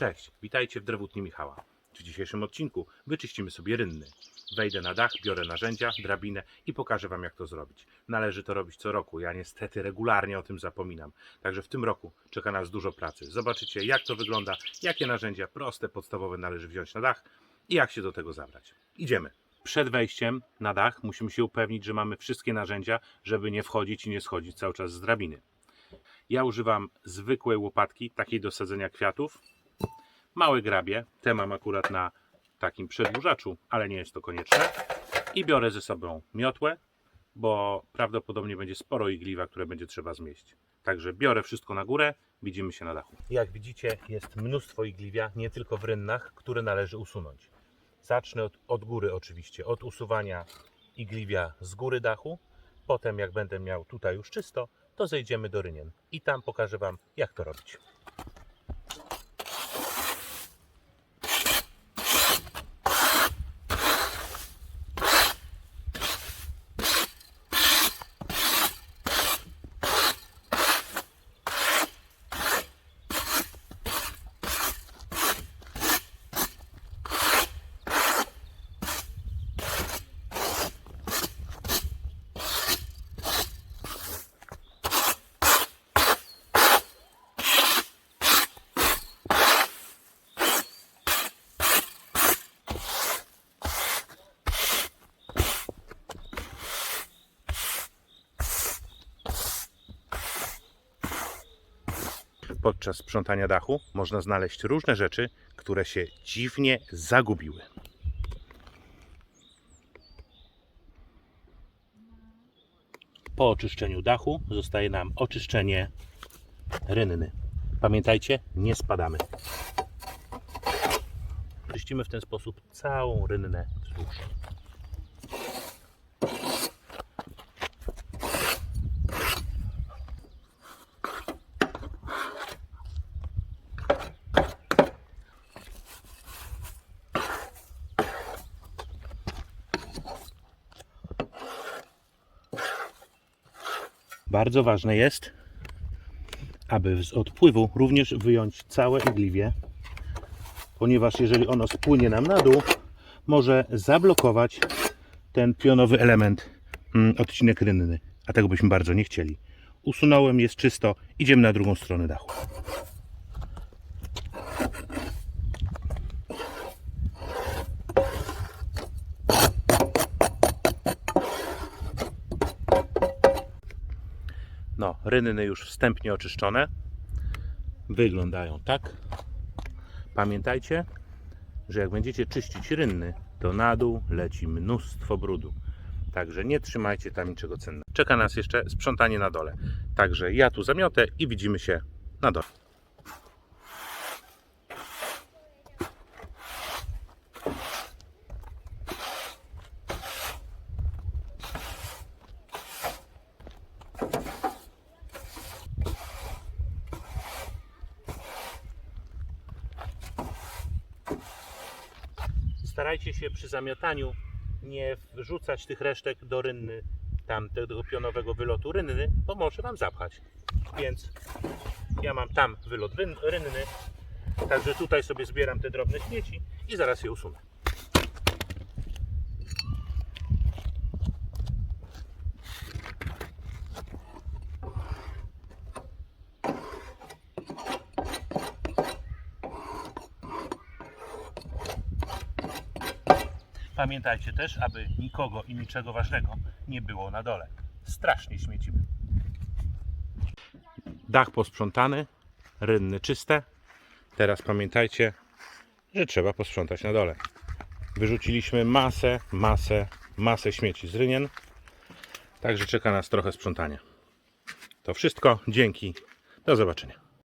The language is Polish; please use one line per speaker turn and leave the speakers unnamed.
Cześć, witajcie w Drewutni Michała. W dzisiejszym odcinku wyczyścimy sobie rynny. Wejdę na dach, biorę narzędzia, drabinę i pokażę Wam jak to zrobić. Należy to robić co roku, ja niestety regularnie o tym zapominam. Także w tym roku czeka nas dużo pracy. Zobaczycie jak to wygląda, jakie narzędzia proste, podstawowe należy wziąć na dach i jak się do tego zabrać. Idziemy. Przed wejściem na dach musimy się upewnić, że mamy wszystkie narzędzia, żeby nie wchodzić i nie schodzić cały czas z drabiny. Ja używam zwykłej łopatki, takiej do sadzenia kwiatów. Małe grabie, te mam akurat na takim przedłużaczu, ale nie jest to konieczne. I biorę ze sobą miotłę, bo prawdopodobnie będzie sporo igliwa, które będzie trzeba zmieść. Także biorę wszystko na górę, widzimy się na dachu. Jak widzicie, jest mnóstwo igliwia, nie tylko w rynnach, które należy usunąć. Zacznę od, od góry oczywiście, od usuwania igliwia z góry dachu. Potem jak będę miał tutaj już czysto, to zejdziemy do rynien i tam pokażę Wam jak to robić. Podczas sprzątania dachu można znaleźć różne rzeczy, które się dziwnie zagubiły. Po oczyszczeniu dachu zostaje nam oczyszczenie rynny. Pamiętajcie, nie spadamy. Czyścimy w ten sposób całą rynnę wzdłuż. Bardzo ważne jest, aby z odpływu również wyjąć całe igliwie, ponieważ jeżeli ono spłynie nam na dół, może zablokować ten pionowy element, mm, odcinek rynny, a tego byśmy bardzo nie chcieli. Usunąłem, jest czysto, idziemy na drugą stronę dachu. Rynny już wstępnie oczyszczone. Wyglądają tak. Pamiętajcie, że jak będziecie czyścić rynny, to na dół leci mnóstwo brudu. Także nie trzymajcie tam niczego cennego. Czeka nas jeszcze sprzątanie na dole. Także ja tu zamiotę i widzimy się na dole. Starajcie się przy zamiataniu nie wrzucać tych resztek do rynny, tam tego pionowego wylotu rynny, bo może Wam zapchać. Więc ja mam tam wylot ryn- rynny, także tutaj sobie zbieram te drobne śmieci i zaraz je usunę. Pamiętajcie też, aby nikogo i niczego ważnego nie było na dole. Strasznie śmiecimy. Dach posprzątany, rynny czyste. Teraz pamiętajcie, że trzeba posprzątać na dole. Wyrzuciliśmy masę, masę, masę śmieci z rynien. Także czeka nas trochę sprzątania. To wszystko. Dzięki. Do zobaczenia.